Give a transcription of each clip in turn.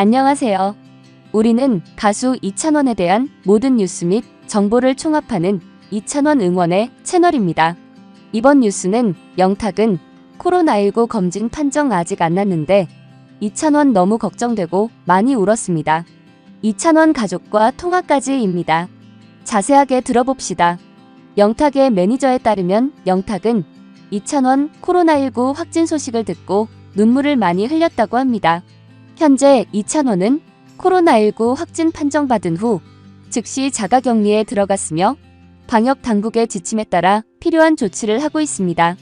안녕하세요. 우리는 가수 이찬원에 대한 모든 뉴스 및 정보를 총합하는 이찬원 응원의 채널입니다. 이번 뉴스는 영탁은 코로나19 검진 판정 아직 안 났는데 이찬원 너무 걱정되고 많이 울었습니다. 이찬원 가족과 통화까지입니다. 자세하게 들어봅시다. 영탁의 매니저에 따르면 영탁은 이찬원 코로나19 확진 소식을 듣고 눈물을 많이 흘렸다고 합니다. 현재 이찬원은 코로나19 확진 판정받은 후 즉시 자가격리에 들어갔으며 방역 당국의 지침에 따라 필요한 조치를 하고 있습니다.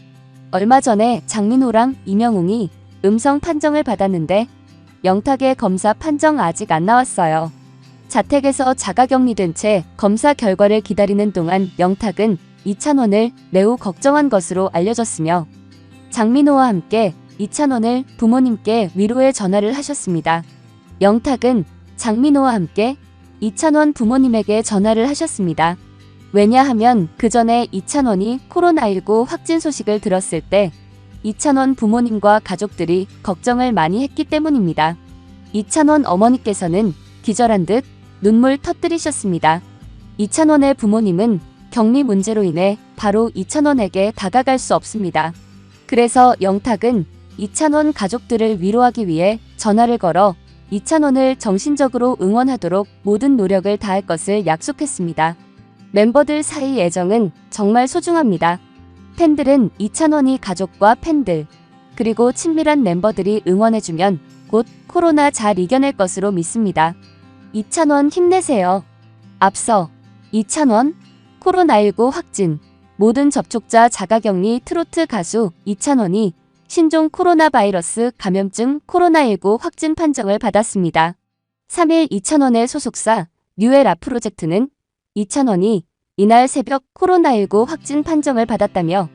얼마 전에 장민호랑 이명웅이 음성 판정을 받았는데 영탁의 검사 판정 아직 안 나왔어요. 자택에서 자가격리된 채 검사 결과를 기다리는 동안 영탁은 이찬원을 매우 걱정한 것으로 알려졌으며 장민호와 함께 이찬원을 부모님께 위로의 전화를 하셨습니다. 영탁은 장민호와 함께 이찬원 부모님에게 전화를 하셨습니다. 왜냐하면 그 전에 이찬원이 코로나19 확진 소식을 들었을 때 이찬원 부모님과 가족들이 걱정을 많이 했기 때문입니다. 이찬원 어머니께서는 기절한 듯 눈물 터뜨리셨습니다. 이찬원의 부모님은 격리 문제로 인해 바로 이찬원에게 다가갈 수 없습니다. 그래서 영탁은 이찬원 가족들을 위로하기 위해 전화를 걸어 이찬원을 정신적으로 응원하도록 모든 노력을 다할 것을 약속했습니다. 멤버들 사이 애정은 정말 소중합니다. 팬들은 이찬원이 가족과 팬들, 그리고 친밀한 멤버들이 응원해주면 곧 코로나 잘 이겨낼 것으로 믿습니다. 이찬원 힘내세요. 앞서 이찬원 코로나19 확진 모든 접촉자 자가격리 트로트 가수 이찬원이 신종 코로나 바이러스 감염증 코로나19 확진 판정을 받았습니다. 3일 이찬원의 소속사 뉴에라 프로젝트는 이찬원이 이날 새벽 코로나19 확진 판정을 받았다며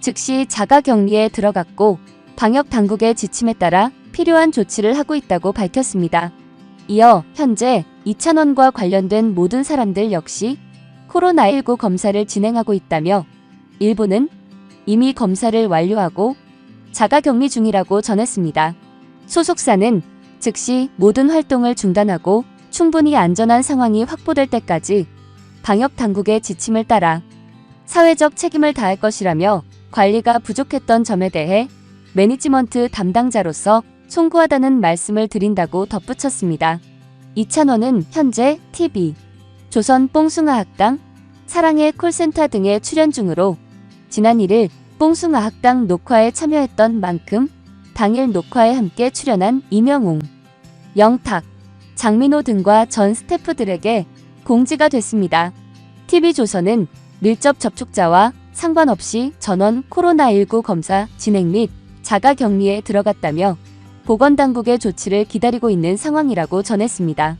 즉시 자가 격리에 들어갔고 방역 당국의 지침에 따라 필요한 조치를 하고 있다고 밝혔습니다. 이어 현재 이찬원과 관련된 모든 사람들 역시 코로나19 검사를 진행하고 있다며 일부는 이미 검사를 완료하고 자가격리 중이라고 전했습니다. 소속사는 즉시 모든 활동을 중단하고 충분히 안전한 상황이 확보될 때까지 방역 당국의 지침을 따라 사회적 책임을 다할 것이라며 관리가 부족했던 점에 대해 매니지먼트 담당자로서 송구하다는 말씀을 드린다고 덧붙였습니다. 이찬원은 현재 TV, 조선 뽕숭아 학당, 사랑의 콜센터 등에 출연 중으로 지난 1일 뽕숭아 학당 녹화에 참여했던 만큼 당일 녹화에 함께 출연한 이명웅, 영탁, 장민호 등과 전 스태프들에게 공지가 됐습니다. TV조선은 밀접 접촉자와 상관없이 전원 코로나19 검사 진행 및 자가 격리에 들어갔다며 보건당국의 조치를 기다리고 있는 상황이라고 전했습니다.